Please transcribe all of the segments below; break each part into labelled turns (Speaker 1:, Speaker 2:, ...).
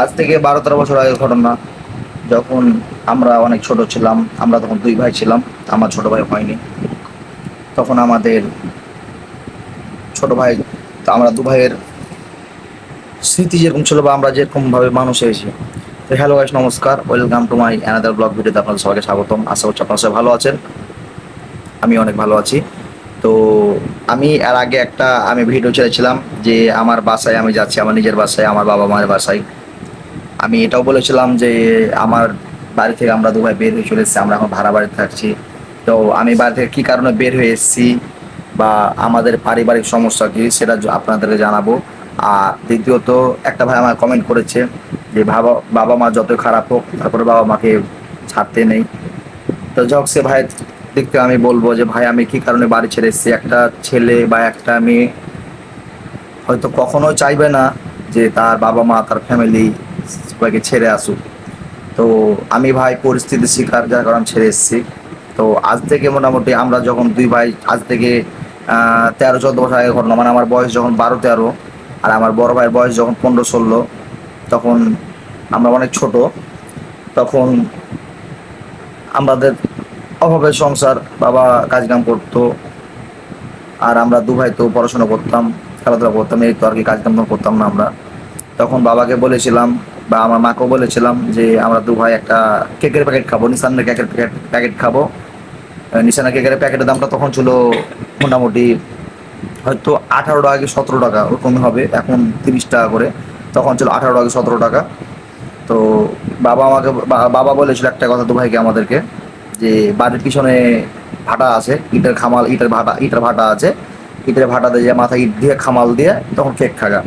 Speaker 1: আজ থেকে বারো তেরো বছর আগের ঘটনা। যখন আমরা অনেক ছোট ছিলাম, আমরা তখন দুই ভাই ছিলাম, আমার ছোট ভাই হয়নি। তখন আমাদের ছোট ভাই আমরা দু ভাইয়ের স্মৃতি যেরকম ছিল বা আমরা যেরকমভাবে মানুষ হয়েছি। তো হ্যালো গাইস নমস্কার। Welcome to my another blog ভিডিওতে আপনাদের সবাইকে স্বাগতম। আশা করছি আপনারা সবাই ভালো আছেন। আমি অনেক ভালো আছি। তো আমি এর আগে একটা, আমি ভিডিও ছেড়েছিলাম যে আমার বাসায় আমি যাচ্ছি, আমার নিজের বাসায়, আমার বাবা মায়ের বাসায়। আমি এটাও বলেছিলাম যে আমার বাড়ি থেকে আমরা দু ভাই বের হয়ে চলে এসেছি, আমরা এখন ভাড়া বাড়িতে থাকছি। তো আমি বাড়ি থেকে কী কারণে বের হয়ে এসেছি বা আমাদের পারিবারিক সমস্যা কী সেটা আপনাদেরকে জানাব। আর দ্বিতীয়ত, একটা ভাই আমার কমেন্ট করেছে যে বাবা বাবা মা যত খারাপ হোক, তারপরে বাবা মাকে ছাড়তে নেই। তো যাক সে ভাই দেখতে আমি বলব যে ভাই, আমি কি কারণে বাড়ি ছেড়ে এসেছি? একটা ছেলে বা একটা মেয়ে হয়তো কখনো চাইবে না যে তার বাবা মা, তার ফ্যামিলি সবাইকে ছেড়ে আসুক। তো আমি ভাই পরিস্থিতির শিকার যার কারণে ছেড়ে এসেছি। তো আজ থেকে মোটামুটি আমরা যখন দুই ভাই, আজ থেকে তেরো, চোদ্দ বছর আগে ঘটনা মানে আমার বয়স যখন বারো, তেরো, আর আমার বড় ভাইয়ের বয়স যখন পনেরো, ষোলো, তখন আমরা অনেক ছোট, তখন আমাদের অভাবের সংসার, বাবা কাজ কাম করতো, আর আমরা দু ভাই তো পড়াশোনা করতাম, খেলাধুলা করতাম, এই তো আর কি কাজ কাম করতাম না আমরা। তখন বাবাকে বলেছিলাম বা আমার মাকেও বলেছিলাম যে আমরা দু ভাই একটা কেকের প্যাকেট খাব নিশানের কেকের প্যাকেট প্যাকেট খাব। আহ, নিশানের কেকের প্যাকেটের দামটা তখন ছিল মোটামুটি হয়তো আঠারো টাকা কি সতেরো টাকা ওরকমই হবে এখন তিরিশ টাকা করে তখন ছিল আঠারো টাকা সতেরো টাকা। তো বাবা আমাকে বাবা বলেছিল একটা কথা দু ভাইকে আমাদেরকে যে বাড়ির পিছনে ভাটা আছে ইটের খামাল ইটের ভাটা ইটের ভাটা আছে ইটের ভাটা দিয়ে মাথায় ইট দিয়ে খামাল দিয়ে তখন কেক খাগা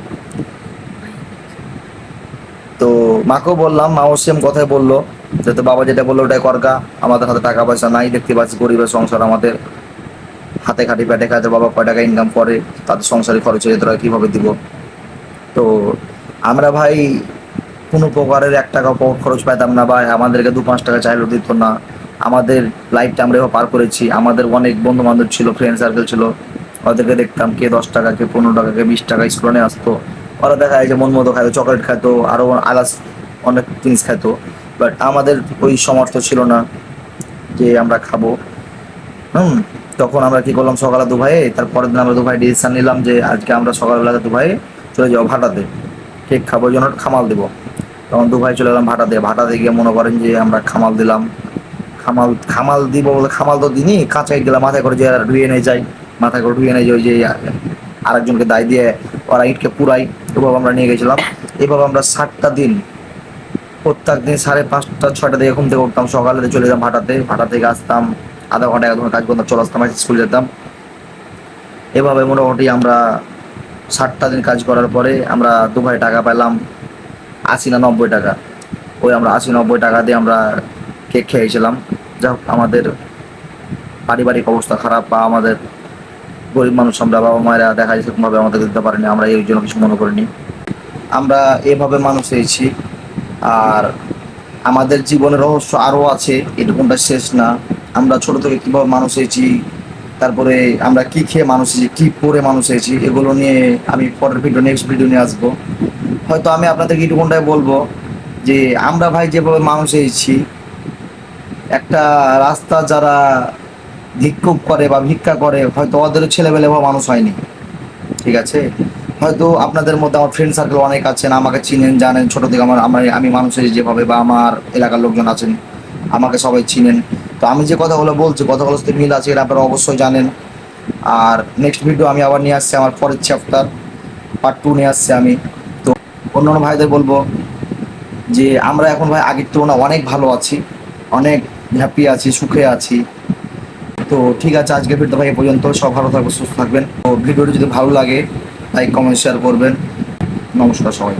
Speaker 1: তো মাকেও বললাম, মাও সেম কথাই বলল, যে তো বাবা যেটা বলল ওটাই করগা আমাদের হাতে টাকা পয়সা নাই, দেখতে পাচ্ছি গরিবের সংসার আমাদের। হাতে খাটি পেটে খাতে বাবা কয় টাকা ইনকাম করে তাদের সংসারে খরচ হয়ে যেতে কীভাবে দিব? তো আমরা ভাই কোনো প্রকারের এক টাকা খরচ পাইতাম না বা আমাদেরকে দু পাঁচ টাকা চাইলেও দিত না। আমাদের লাইফটা আমরা পার করেছি, আমাদের অনেক বন্ধু বান্ধব ছিল ফ্রেন্ড সার্কেল ছিল, ওদেরকে দেখতাম কে দশ টাকা, কে পনেরো টাকা, কে বিশ টাকা স্কুলে আসতো। ওরা দেখা যায় যে মন মতো খাইতো চকলেট খাইতো আরও আলাস অনেক জিনিস খাইতো। বাট আমাদের ওই সামর্থ্য ছিল না যে আমরা খাব। হুম, তখন আমরা কি করলাম সকালে দু ভাইয়ে তারপরের দিন আমরা দু ভাই ডিসিশন নিলাম যে আজকে আমরা সকালবেলা দু ভাই চলে যাব ভাটাতে। কেক খাব জন্য খামাল দেবো। তখন দু ভাই চলে গেলাম ভাটাতে। ভাটাতে গিয়ে মনে করেন যে আমরা খামাল দিলাম। খামাল খামাল দিব বলে খামাল তো দিনই কাঁচা গেলাম মাথায় করে যে ধুয়ে নিয়ে যাই। মাথায় করে ধুয়ে নিয়ে যাই, ওই যে আরেকজনকে দায় দিয়ে ওরা ইটকে পুরাই, এভাবে আমরা নিয়ে গেছিলাম। এভাবে আমরা সাতটা দিন, প্রত্যেক দিন সাড়ে পাঁচটা, ছয়টা দিকে ঘুম থেকে উঠতাম। সকালে চলে যেতাম ভাটাতে ভাটা থেকে আসতাম, আধা ঘণ্টা, এক ঘণ্টা কাজ করতাম, চলে আসতাম স্কুল যেতাম। এভাবে মোটামুটি আমরা ষাটটা দিন কাজ করার পরে আমরা দু ভাই টাকা পেলাম, আশি না নব্বই টাকা। ওই আমরা আশি নব্বই টাকা দিয়ে আমরা কেক খেয়েছিলাম। যাই হোক, আমাদের পারিবারিক অবস্থা খারাপ বা আমাদের গরিব মানুষ আমরা, বাবা মায়েরা দেখা যায় সেরকমভাবে আমাদের দিতে পারেনি, আমরা এই জন্য কিছু মনে করিনি। আমরা এভাবে মানুষ হয়েছি, আর আমাদের জীবনের রহস্য আরও আছে, এটুকুনটা শেষ না। আমরা ছোট থেকে কীভাবে মানুষ হয়েছি, তারপরে আমরা কি খেয়ে মানুষ হয়েছি, কী পরে মানুষ হয়েছি, এগুলো নিয়ে আমি পরের ভিডিও নেক্সট ভিডিও নিয়ে আসব। হয়তো আমি আপনাদেরকে এটুকুনটাই বলব যে আমরা ভাই যেভাবে মানুষ হয়েছি, একটা রাস্তা যারা ভিক্ষুক করে বা ভিক্ষা করে, হয়তো ওদের ছেলেবেলে বা মানুষ হয়নি। ঠিক আছে? হয়তো আপনাদের মধ্যে আমার ফ্রেন্ড সার্কেল অনেক আছেন, আমাকে চিনেন, জানেন, ছোট থেকে আমার আমার আমি মানুষের যেভাবে বা আমার এলাকার লোকজন আছেন, আমাকে সবাই চিনেন। তো আমি যে কথাগুলো বলছি কথাগুলো সাথে মিল আছে এটা আপনারা অবশ্যই জানেন। আর নেক্সট ভিডিও আমি আবার নিয়ে আসছি, আমার পরের চ্যাপ্টার পার্ট টু নিয়ে আসছি আমি। তো অন্য অন্য ভাইদের বলব যে, আমরা এখন ভাই আগের তুলনায় অনেক ভালো আছি, অনেক হ্যাপি আছি, সুখে আছি। তো ঠিক আছে, আজকে ভিডিও ভাই এ পর্যন্ত। সব ভালো থাকবে সুস্থ থাকবেন। তো ভিডিওটি যদি ভালো লাগে লাইক কমেন্ট শেয়ার করবেন। নমস্কার সবাই